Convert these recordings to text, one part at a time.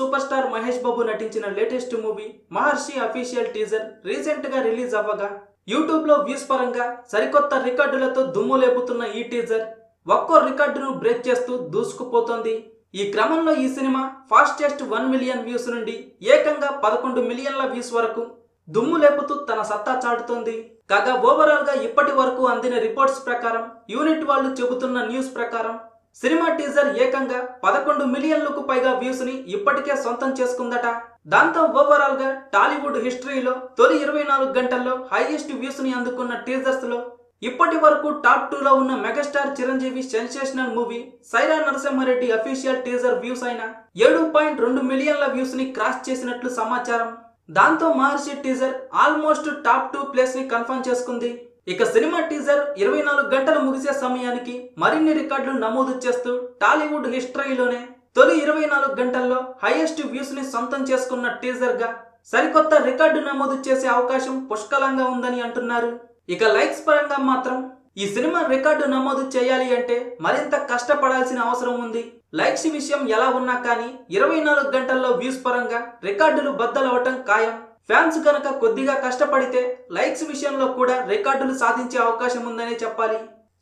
Super star Mahesh Babu నటించిన latest movie Maharshi official teaser రీసెంట్గా release అవ్వగా యూట్యూబ్లో వ్యూస్ పరంగా సరికొత్త రికార్డులతో దుమ్ము లేపుతున్న ఈ టీజర్ ఒక్కో రికార్డును బ్రేక్ చేస్తూ దూసుకుపోతోంది. ఈ క్రమంలో ఈ సినిమా ఫాస్టెస్ట్ వన్ మిలియన్ వ్యూస్ నుండి ఏకంగా పదకొండు మిలియన్ల వ్యూస్ వరకు దుమ్ము లేపుతూ తన సత్తా చాటుతోంది. కాగా ఓవరాల్గా ఇప్పటి వరకు అందిన రిపోర్ట్స్ ప్రకారం యూనిట్ వాళ్ళు చెబుతున్న న్యూస్ ప్రకారం సినిమా టీజర్ ఏకంగా పదకొండు మిలియన్లకు పైగా వ్యూస్ని ఇప్పటికే సొంతం చేసుకుందట. దాంతో ఓవరాల్గా టాలీవుడ్ హిస్టరీలో తొలి ఇరవై నాలుగు గంటల్లో హైయెస్ట్ వ్యూస్ని అందుకున్న టీజర్స్లో ఇప్పటి వరకు టాప్ టూ లో ఉన్న megastar Chiranjeevi sensational movie Sye Raa Narasimha Reddy official teaser views అయిన ఏడు పాయింట్ రెండు మిలియన్ల వ్యూస్ని క్రాస్ చేసినట్లు సమాచారం. దాంతో Maharshi teaser almost top two ప్లేస్ని కన్ఫర్మ్ చేసుకుంది. ఇక సినిమా టీజర్ ఇరవై నాలుగు గంటలు ముగిసే సమయానికి మరిన్ని రికార్డులు నమోదు చేస్తూ టాలీవుడ్ హిస్టరీలోనే తొలి ఇరవై నాలుగు గంటల్లో హైయెస్ట్ వ్యూస్ని సొంతం చేసుకున్న టీజర్గా సరికొత్త రికార్డు నమోదు చేసే అవకాశం పుష్కలంగా ఉందని అంటున్నారు. ఇక లైక్స్ పరంగా మాత్రం ఈ సినిమా రికార్డు నమోదు చేయాలి అంటే మరింత కష్టపడాల్సిన అవసరం ఉంది. లైక్స్ విషయం ఎలా ఉన్నా కానీ ఇరవై నాలుగు గంటల్లో వ్యూస్ పరంగా రికార్డులు బద్దలవటం ఖాయం. ఫ్యాన్స్ కనుక కొద్దిగా కష్టపడితే లైక్స్ విషయంలో కూడా రికార్డులు సాధించే అవకాశం ఉందనే చెప్పాలి.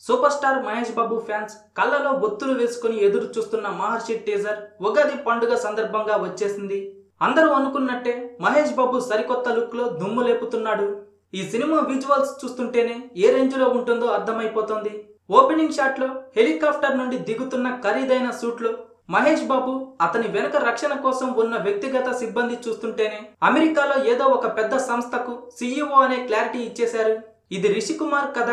Super star Mahesh Babu fans కళ్ళలో ఒత్తులు వేసుకుని ఎదురు చూస్తున్న మహర్షి టీజర్ ఉగాది పండుగ సందర్భంగా వచ్చేసింది. అందరూ అనుకున్నట్టే మహేష్ బాబు సరికొత్త లుక్లో దుమ్ము లేపుతున్నాడు. ఈ సినిమా విజువల్స్ చూస్తుంటేనే ఏ రేంజ్లో ఉంటుందో అర్థమైపోతుంది. ఓపెనింగ్ షాట్లో హెలికాప్టర్ నుండి దిగుతున్న ఖరీదైన సూట్లో మహేష్ బాబు అతని వెనుక రక్షణ కోసం ఉన్న వ్యక్తిగత సిబ్బంది చూస్తుంటేనే అమెరికాలో ఏదో ఒక పెద్ద సంస్థకు సీఈఓ అనే క్లారిటీ ఇచ్చేశారు. ఇది రిషి కుమార్ కథ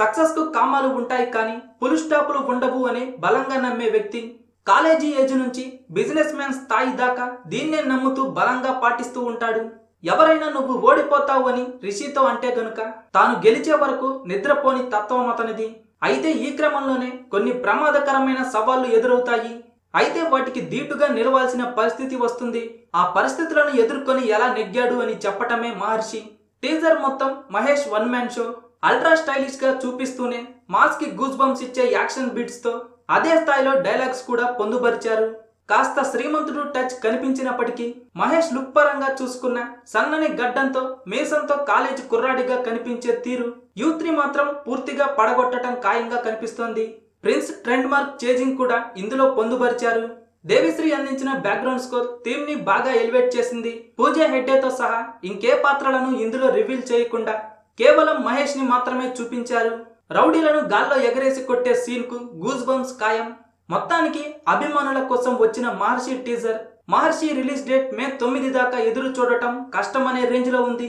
సక్సెస్కు కామాలు ఉంటాయి కానీ పులు స్టాపులు ఉండవు అని బలంగా నమ్మే వ్యక్తి. కాలేజీ ఏజ్ నుంచి బిజినెస్ మ్యాన్ స్థాయి దాకా దీన్నే నమ్ముతూ బలంగా పాటిస్తూ ఉంటాడు. ఎవరైనా నువ్వు ఓడిపోతావు అని రిషితో అంటే గనుక తాను గెలిచే వరకు నిద్రపోని తత్వం అతనిది. అయితే ఈ క్రమంలోనే కొన్ని ప్రమాదకరమైన సవాళ్ళు ఎదురవుతాయి. అయితే వాటికి దీటుగా నిలవాల్సిన పరిస్థితి వస్తుంది. ఆ పరిస్థితులను ఎదుర్కొని ఎలా నెగ్గాడు అని చెప్పటమే మహర్షి. టీజర్ మొత్తం Mahesh one man show. Ultra స్టైలిష్గా చూపిస్తూనే మాస్కి గూస్ బంప్స్ ఇచ్చే యాక్షన్ బీట్స్తో అదే స్థాయిలో డైలాగ్స్ కూడా పొందుపరిచారు. కాస్త శ్రీమంతుడు టచ్ కనిపించినప్పటికీ మహేష్ లుక్ పరంగా చూసుకున్న సన్నని గడ్డంతో మీసంతో కాలేజీ కుర్రాడిగా కనిపించే తీరు యూత్ని మాత్రం పూర్తిగా పడగొట్టడం ఖాయంగా కనిపిస్తోంది. ప్రిన్స్ ట్రెండ్ మార్క్ చేజింగ్ కూడా ఇందులో పొందుపరిచారు. దేవిశ్రీ అందించిన బ్యాక్గ్రౌండ్ స్కోర్ థీమ్ని బాగా ఎలివేట్ చేసింది. పూజ హెడ్డేతో సహా ఇంకే పాత్రలను ఇందులో రివీల్ చేయకుండా కేవలం మహేష్ని మాత్రమే చూపించారు. రౌడీలను గాల్లో ఎగరేసి కొట్టే సీన్కు గూజ్ బంప్స్ ఖాయం. మొత్తానికి అభిమానుల కోసం వచ్చిన Maharshi teaser Maharshi release date May తొమ్మిది దాకా ఎదురు చూడటం కష్టమనే రేంజ్లో ఉంది.